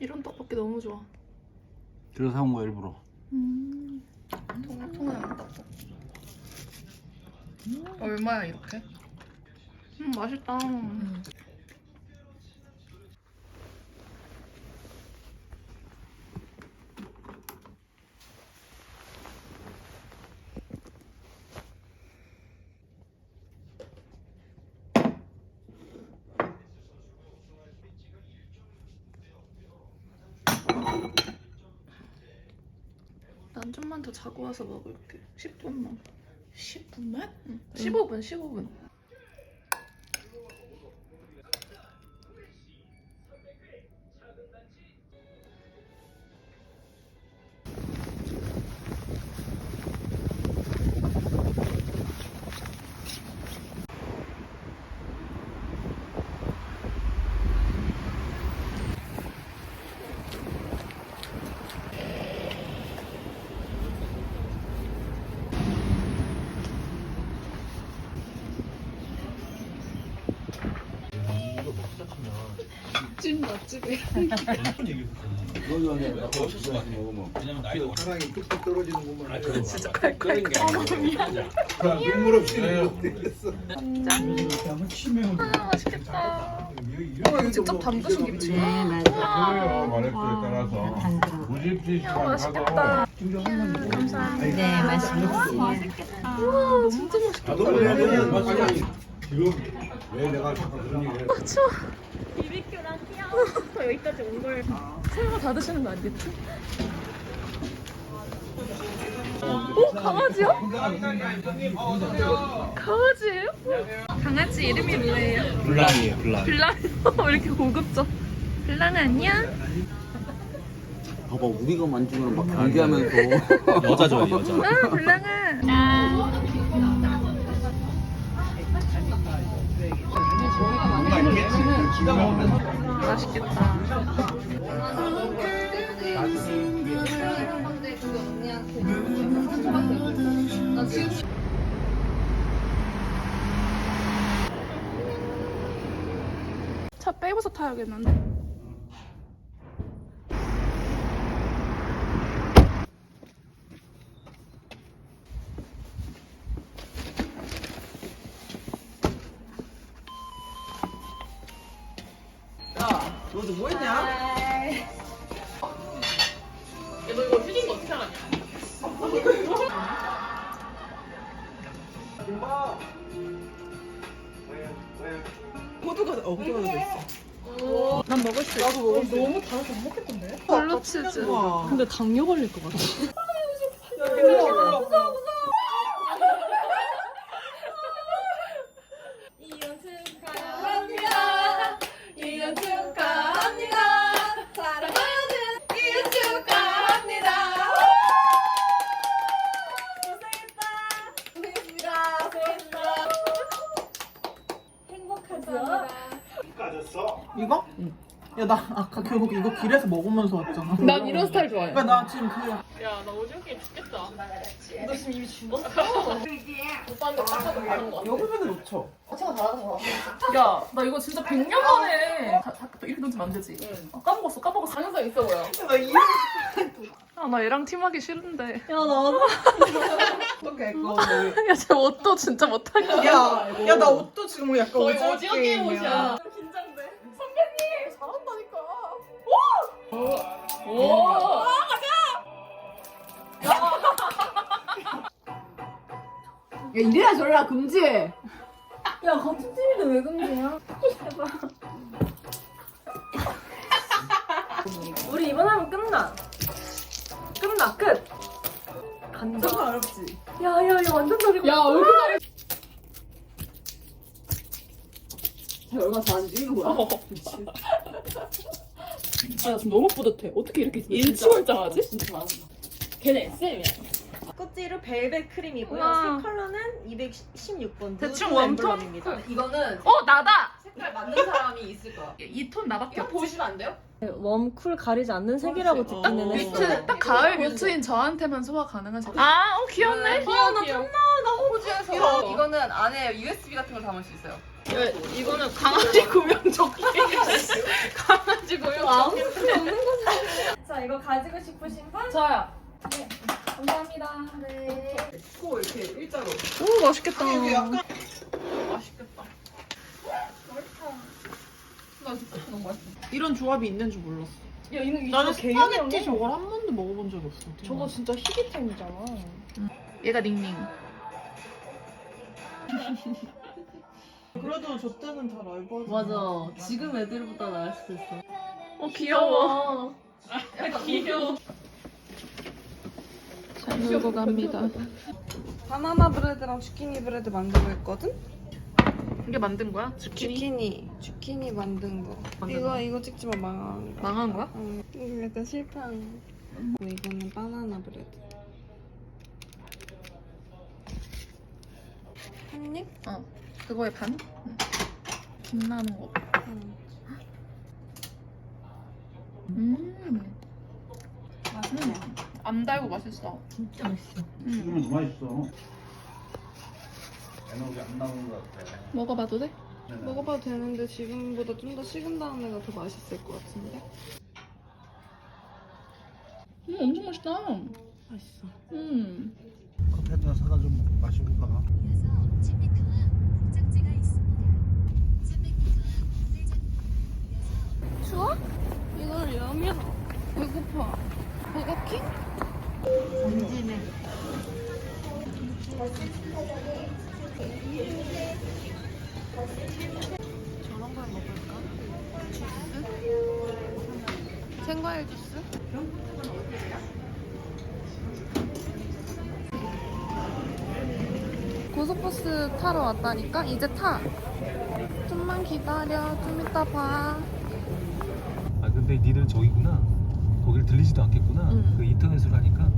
이런 떡볶이 너무 좋아. 그래서 사온 거야 일부러. 음. 통통한 떡볶이. 얼마야 이렇게? 음 맛있다. 난 좀만 더 자고 와서 먹을게. 10분만. 10분만? 응. 15분, 15분. 왜냐면 나이가 사랑이 뚝뚝 떨어지는구만. 아, 그거 진짜 게 아니고. 눈물 없이 아, 맛있겠다. 직접 담그신 김치. 네, 맞아요. 말했에 따라서 약간 그런. 90시간 맛있겠다. 네, 맛있겠어요. 우와, 진짜 맛있겠다. 지금 왜 내가 자꾸 그런 얘기를 해? 추워. 여기까지 온 걸. 설마 다 드시는 거 아니겠지? 어? 강아지요? 강아지예요? 강아지 이름이 뭐예요? 블랑이에요 블랑. 블랑. 왜 이렇게 고급져? 블랑 안녕? 봐봐 우리가 만지면 막 경계하면서 여자 좋아해 여자. 아, 블랑아. 맛있겠다. 차 빼고서 타야겠는데? 호두가 어 호두가 있어. 난 먹을 수 있어. 나도 먹었어. 너무 달아서 못 먹겠던데? 블루치즈. 와. 근데 당뇨 걸릴 것 같아. 이거? 응. 야 나 아까 결국 이거 길에서 먹으면서 왔잖아. 난 이런 스타일 좋아해. 그러니까 나 지금 그 야, 나 오징어 죽겠다. 여기면에 놓쳐. 야, 나 이거 진짜 100년 만에. 자, 자, 이렇게 던지면 안 되지. 아, 까먹었어, 까먹었어. 가능성 있어 보여. 나 이. 아, 나 얘랑 팀하기 싫은데. 야 나도. 어떡해 그거. 야, 쟤 옷도 진짜 못하겠다. 야, 야 나 옷도 지금 약간 거의 오징어. 게임 옷이야. 긴장 오! 오! 야, 이래야 저래야 금지해. 야, 같은 팀인데 왜 금지야? 우리 이번 하면 끝나. 끝나, 끝. 간다. 너무 어렵지. 야, 야, 야, 완전 잘해. 야, 왜 이렇게 쟤 얼마나 잘하는지 이거 뭐야? 아, 나 지금 너무 뿌듯해. 어떻게 이렇게 일치월장하지? 진짜 많아. 걔네 SM이야. 꽃띠로 벨벳 크림이고요. 우와. 색 컬러는 216번. 대충 누드 웜톤? 엠블럼입니다. 이거는 어, 나다! 색깔 맞는 사람이 있을 거야. 이 톤 나밖에 없지. 보시면 안 돼요? 웜쿨 가리지 않는 색이라고 딱 듣기는 뮤트, 했어요. 뮤트, 딱 가을 뮤트인 저한테만 소화 가능한 색깔. 아, 어, 귀엽네. 귀여워, 귀여워. 이거는 안에 USB 같은 걸 담을 수 있어요. 이거는 강아지 구명 조끼. 강아지 구명 조끼. 이거 가지고 싶으신 분? 저요. 감사합니다. 네. 코 이렇게 일자로. 오 맛있겠다. 아, 이게 약간 맛있겠다. 나 진짜 너무 맛있어. 이런 조합이 있는 줄 몰랐어. 야 이거 이거 나는 스파게티. 저걸 한 번도 먹어본 적이 없어. 저거 진짜 희귀템이잖아. 얘가 닝닝. 그래도 저 때는 다 라이브 하지. 맞아. 지금 애들보다 나을 수도 있어. 어 귀여워. 아, 귀여워. 잘 놀고 갑니다. 바나나 브레드랑 주키니 브레드 만들고 있거든? 이게 만든 거야? zucchini? 주키니 주키니 만든 거 만든 이거 거? 이거 찍지만 망한 거 망한 거야? 응 이거 약간 실패한 거 이거는 바나나 브레드 한입? 어. 그거에 반? 김 나는 거. 응. 음. 맛있네. 안 달고 맛있어. 진짜 맛있어. 지금은 더 맛있어. 에너지 안 나오는 것 같아. 먹어봐도 돼? 먹어봐도 되는데 지금보다 좀 더 식은 다음에가 더 맛있을 것 같은데? 음, 엄청 맛있다. 맛있어 음. 고속버스 타러 왔다니까? 이제 타! 좀만 기다려 좀 이따 봐 아 근데 니들 저기구나 거길 들리지도 않겠구나 응. 그 인터넷으로 하니까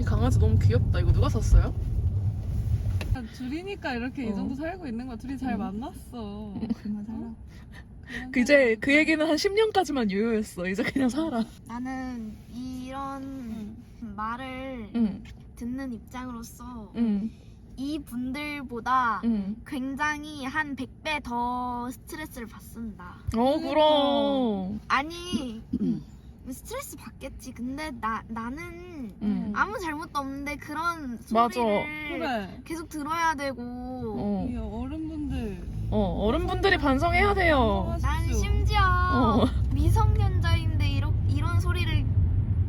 이 강아지 너무 귀엽다. 이거 누가 샀어요? 둘이니까 이렇게 이 어. 정도 살고 있는 거야 둘이 잘 만났어 그만 살아 그 이제 그 얘기는 한 10년까지만 유효했어. 이제 그냥 살아. 나는 이런 말을 응, 듣는 입장으로서 응, 이 분들보다 응. 굉장히 한 100배 더 스트레스를 받습니다. 어, 그럼. 아니 스트레스 받겠지. 근데 나 나는 응. 아무 잘못도 없는데 그런 맞아. 소리를 그래 계속 들어야 되고 어, 이 어른분들 어, 어른분들이 반성해야 돼요. 난 심지어 어. 미성년자인데 이런 이런 소리를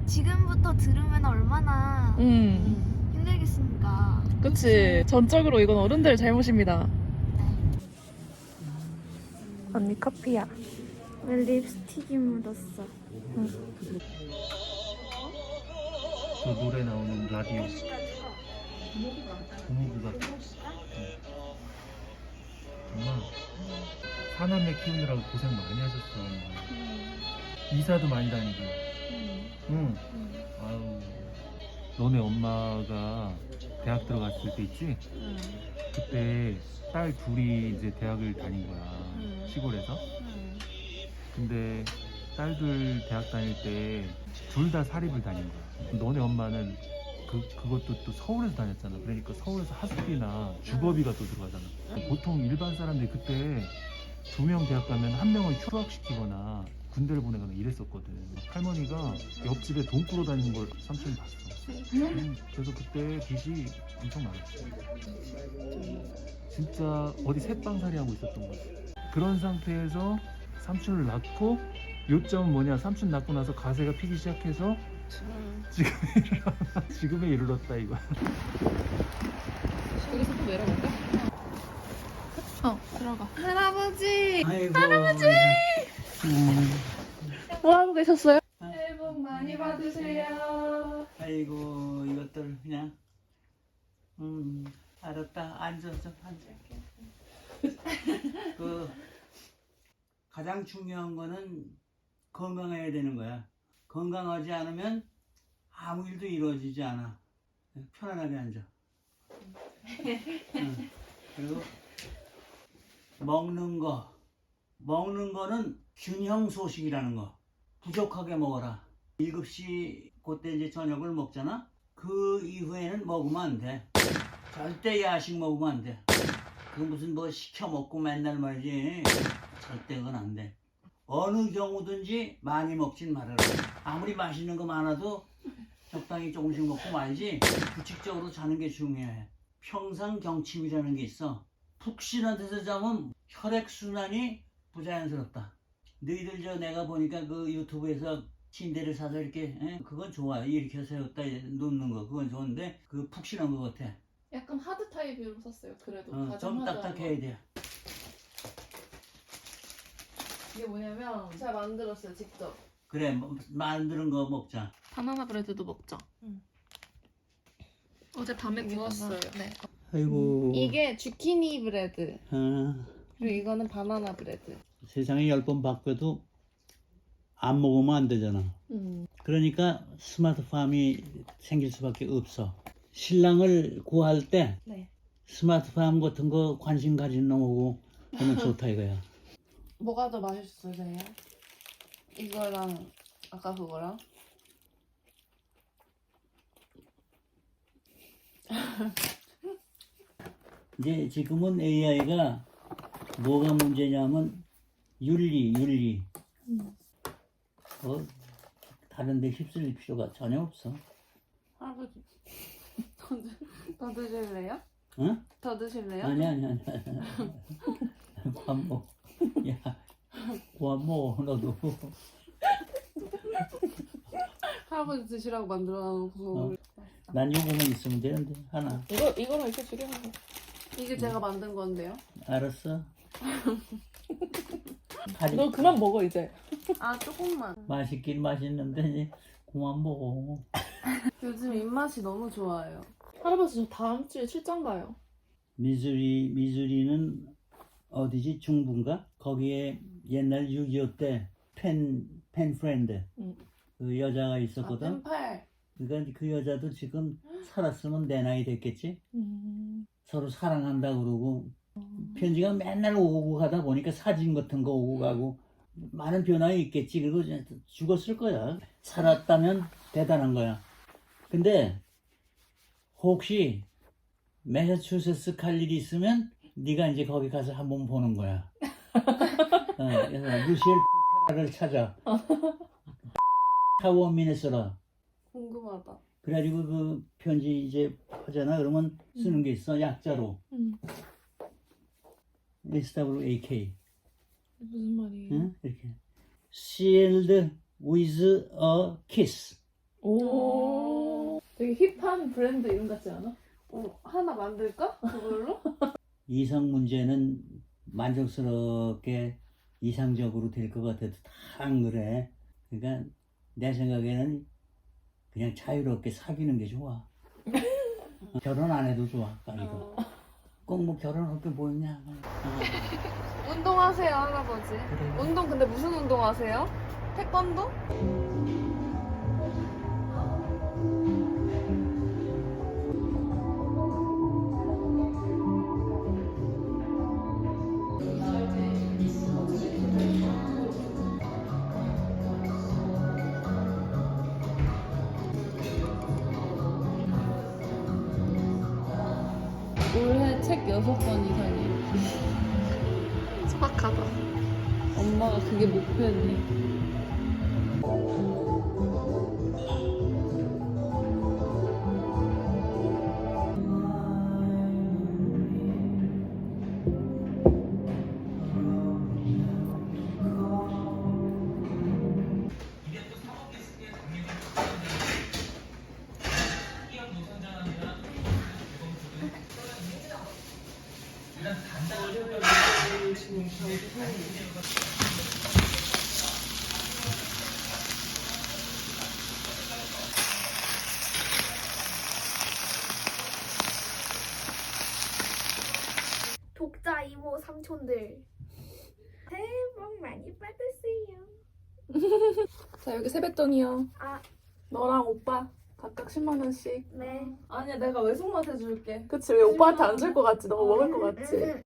지금부터 들으면 얼마나 응, 힘들겠습니까? 그치. 전적으로 이건 어른들 잘못입니다. 언니 커피야. 왜 립스틱이 묻었어? 저 노래 나오는 라디오 고무부가 엄마 사남매 키우느라고 고생 많이 하셨어 이사도 많이 다니고. 응. 아유 너네 엄마가 대학 들어갔을 때 있지? 그때 딸 둘이 이제 대학을 다닌 거야 시골에서. 근데 딸들 대학 다닐 때 둘 다 사립을 다닌 거야. 너네 엄마는 그 그것도 또 서울에서 다녔잖아. 그러니까 서울에서 학비나 주거비가 또 들어가잖아. 보통 일반 사람들이 그때 두 명 대학 가면 한 명을 휴학시키거나 군대를 보내거나 이랬었거든. 할머니가 옆집에 돈 꾸러 다니는 걸 삼촌이 봤어. 음, 그래서 그때 빚이 엄청 많았어. 진짜 어디 새빵살이 하고 있었던 거지. 그런 상태에서 삼촌을 낳고 요점은 뭐냐 삼촌 낳고 나서 가세가 피기 시작해서 지금에 이르렀다 지금에 이르렀다 이거 여기서 또 내려볼까? 어, 들어가. 할아버지 아이고. 할아버지. 음, 뭐 하고 계셨어요? 새해 복 많이 받으세요. 아이고 이것들 그냥. 음 알았다. 앉아서 앉을게 그 가장 중요한 거는 건강해야 되는 거야. 건강하지 않으면 아무 일도 이루어지지 않아. 편안하게 앉아. 응. 그리고 먹는 거. 먹는 거는 균형 소식이라는 거 부족하게 먹어라 7시 그때 이제 저녁을 먹잖아. 그 이후에는 먹으면 안 돼. 절대 야식 먹으면 안 돼. 그 무슨 뭐 시켜 먹고 맨날 말이지. 절대 그건 안 돼. 어느 경우든지 많이 먹진 말아라. 아무리 맛있는 거 많아도 적당히 조금씩 먹고 말지 규칙적으로 자는 게 중요해. 평상 경침이라는 게 있어. 푹신한 데서 자면 혈액 순환이 부자연스럽다. 너희들 저 내가 보니까 그 유튜브에서 침대를 사서 이렇게 에? 그건 좋아 이렇게 세웠다 눕는 거 그건 좋은데 그 푹신한 거 같아. 약간 하드 타입으로 샀어요. 그래도 어, 좀 가정하자. 딱딱해야 돼. 이게 뭐냐면 제가 만들었어요 직접. 그래 뭐, 만드는 거 먹자. 바나나 브레드도 먹자. 어제 밤에 이게 구웠어요. 네. 아이고. 이게 주키니 브레드. 어, 그리고 이거는 바나나 브레드. 세상에 열 번 바꿔도 안 먹으면 안 되잖아. 음. 그러니까 스마트팜이 생길 수밖에 없어. 신랑을 구할 때 네. 스마트팜 같은 거 관심 가진 놈하고 하면 좋다 이거야. 뭐가 더 맛있으세요? 이거랑 아까 그거랑? 이제 지금은 AI가 뭐가 문제냐면 윤리, 윤리. 어, 다른 데 휩쓸릴 필요가 전혀 없어. 할아버지 더, 드, 더 드실래요? 응? 더 드실래요? 아니 아니 아니. 관모. 야, 관모 너도. 할아버지 드시라고 만들어 놓고 어. 난 요거만 있으면 되는데 하나. 이거 이거랑 이렇게 주려는 거. 이게 제가 만든 건데요. 알았어. 가지. 너 그만 먹어 이제. 아 조금만. 맛있긴 맛있는데 이제 그만 먹어. 요즘 입맛이 너무 좋아요. 할아버지 저 다음 주에 출장 가요. 미주리 미주리는 어디지 중부인가? 거기에 옛날 6.25 때팬 팬프렌드 응. 그 여자가 아 있었거든. 펜팔. 그러니까 그 여자도 지금 살았으면 내 나이 됐겠지. 음. 서로 사랑한다 그러고 편지가 맨날 오고 가다 보니까 사진 같은 거 오고 가고 많은 변화가 있겠지. 그리고 이제 죽었을 거야. 살았다면 대단한 거야. 근데 혹시 매사추세츠 갈 일이 있으면 네가 이제 거기 가서 한번 보는 거야. 어, 그래서 루시엘 를 찾아. 타워 미네소라. 궁금하다. 그래가지고 그 편지 이제 하잖아. 그러면 쓰는 게 있어. 약자로. 음. SWAK. 무슨 말이에요? 응? 이렇게. Sealed with a kiss. 오. 되게 힙한 브랜드 이름 같지 않아? 어 하나 만들까? 그걸로? 이성 문제는 만족스럽게 이상적으로 될 것 같아도 다안 그래. 그러니까 내 생각에는 그냥 자유롭게 사귀는 게 좋아. 결혼 안 해도 좋아. 이거. 꼭 뭐 결혼할 게 뭐였냐. 어. 운동하세요 할아버지. 운동 근데 무슨 운동 하세요? 태권도? 소박하다. 엄마가 그게 목표니. 독자 이모 삼촌들 새해 복 많이 받으세요. 자 여기 세뱃돈이요. 아. 너랑 오빠 각각 10만 원씩. 네. 아니야 내가 외숙모한테 줄게. 그치 왜 오빠한테 안 줄 것 같지? 너가 먹을 것 같지? 음,